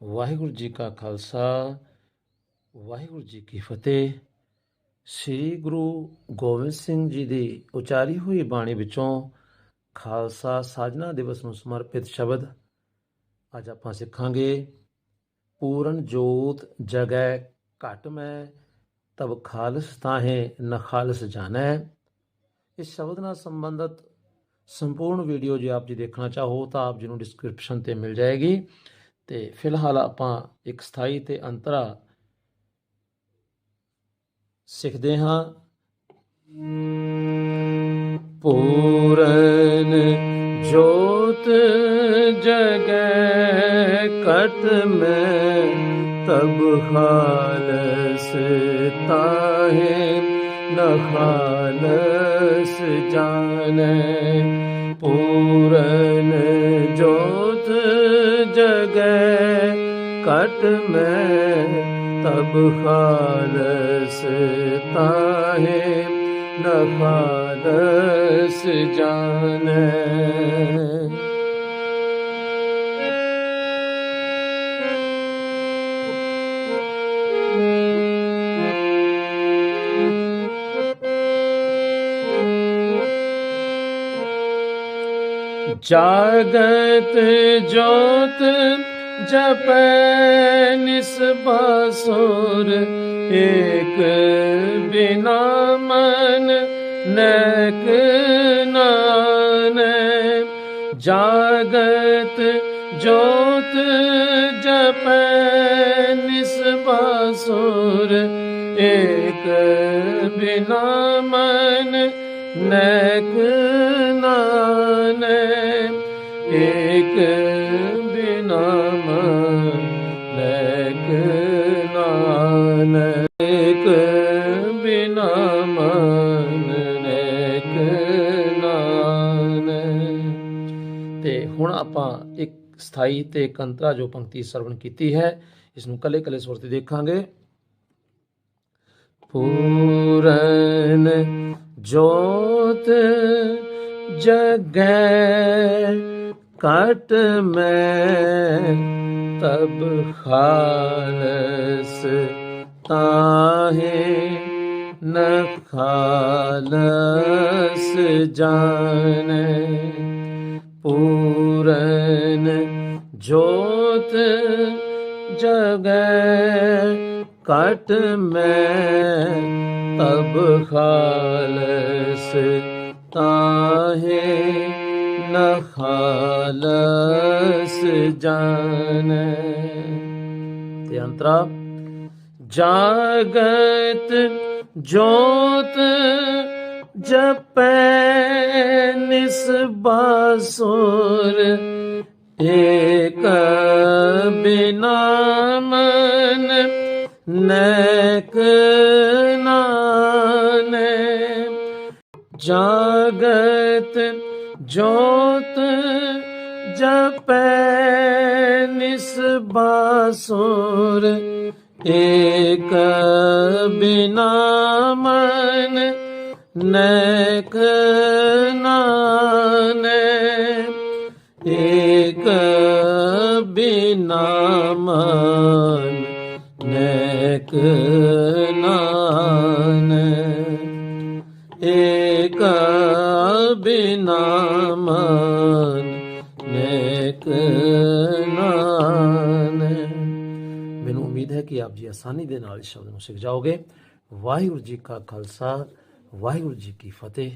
ਵਾਹਿਗੁਰੂ ਜੀ ਕਾ ਖਾਲਸਾ, ਵਾਹਿਗੁਰੂ ਜੀ ਕੀ ਫਤਿਹ। ਸ੍ਰੀ ਗੁਰੂ ਗੋਬਿੰਦ ਸਿੰਘ ਜੀ ਦੀ ਉਚਾਰੀ ਹੋਈ ਬਾਣੀ ਵਿੱਚੋਂ ਖਾਲਸਾ ਸਾਜਨਾ ਦਿਵਸ ਨੂੰ ਸਮਰਪਿਤ ਸ਼ਬਦ ਅੱਜ ਆਪਾਂ ਸਿੱਖਾਂਗੇ, ਪੂਰਨ ਜੋਤ ਜਗੈ ਘਟ ਮੈਂ, ਤਬ ਖਾਲਸ ਤਾਹੇ ਨ ਖਾਲਸ ਜਾਣੈ। ਇਸ ਸ਼ਬਦ ਨਾਲ ਸੰਬੰਧਿਤ ਸੰਪੂਰਨ ਵੀਡੀਓ ਜੇ ਆਪ ਜੀ ਦੇਖਣਾ ਚਾਹੋ ਤਾਂ ਆਪ ਜੀ ਨੂੰ ਡਿਸਕ੍ਰਿਪਸ਼ਨ ਤੇ ਮਿਲ ਜਾਏਗੀ। ਤੇ ਫਿਲਹਾਲ ਆਪਾਂ ਇੱਕ ਸਥਾਈ ਤੇ ਅੰਤਰਾ ਸਿੱਖਦੇ ਹਾਂ। ਪੂਰਨ ਜੋਤ ਜਗੈ ਕਟ ਮੈਂ ਤਬ ਖਾਲਸ ਤਾਹੇ, ਨ ਜਾਣੈ। ਪੂਰਨ ਜਗੈ ਕਟ ਮੈਂ ਤਬ ਖਾਲਸ ਤਾਹੇ ਨ ਜਾਣੈ। जागत ज्योत जपनिस बासुर एक बिना मन नैक नान। जागत ज्योत जपे एक बिना मन नैक ਏਕ ਬਿਨਾ ਮਨ ਨੈਕ ਏਕ ਬਿਨਾ ਮਨ ਨੈਕ ਤੇ ਹੁਣ ਆਪਾਂ ਇੱਕ ਸਥਾਈ ਤੇ ਕੰਤਰਾ ਜੋ ਪੰਕਤੀ ਸਰਵਣ ਕੀਤੀ ਹੈ ਇਸ ਨੂੰ ਕੱਲੇ ਕੱਲੇ ਸੁਰ ਤੇ ਦੇਖਾਂਗੇ। ਪੂਰਨ ਜੋਤ ਜਗੈ ਕਟ ਮੈਂ, ਤਬ ਖਾਲਸ ਤਾਹੇ ਨ ਖਾਲਸ ਜਾਣੈ। ਪੂਰਨ ਜੋਤ ਜਗੈ ਕਟ ਮੈਂ, ਤਬ ਖਾਲਸ ਤਾਹੇ ਨ ਖਾਲਸ ਜਾਣੈ। ਤੇ ਅੰਤਰਾ ਜਾਗਤ ਜੋਤ ਜਪੈ ਨਿਸਬਾਸੁਰ ਏਕ ਬਿਨਾ ਨੈਕ ਨਾਨੈ। ਜਾਗਤ ਜੋਤ ਜਪੈ ਨਿਸਬਾਸੁਰ ਏਕ ਬਿਨਾ ਮਨ ਨੈਕ ਨਾਨੈ ਏਕ ਬਿਨਾ ਮਨ ਨੈਕ ਨਾਨੈ ਏਕ ਬਿਨਾ ਮਨ ਨੈਕ ਨਾਨੈ। ਮੈਨੂੰ ਉਮੀਦ ਹੈ ਕਿ ਆਪ ਜੀ ਆਸਾਨੀ ਦੇ ਨਾਲ ਇਸ ਸ਼ਬਦ ਨੂੰ ਸਿੱਖ ਜਾਓਗੇ। ਵਾਹਿਗੁਰੂ ਜੀ ਕਾ ਖਾਲਸਾ, ਵਾਹਿਗੁਰੂ ਜੀ ਕੀ ਫਤਿਹ।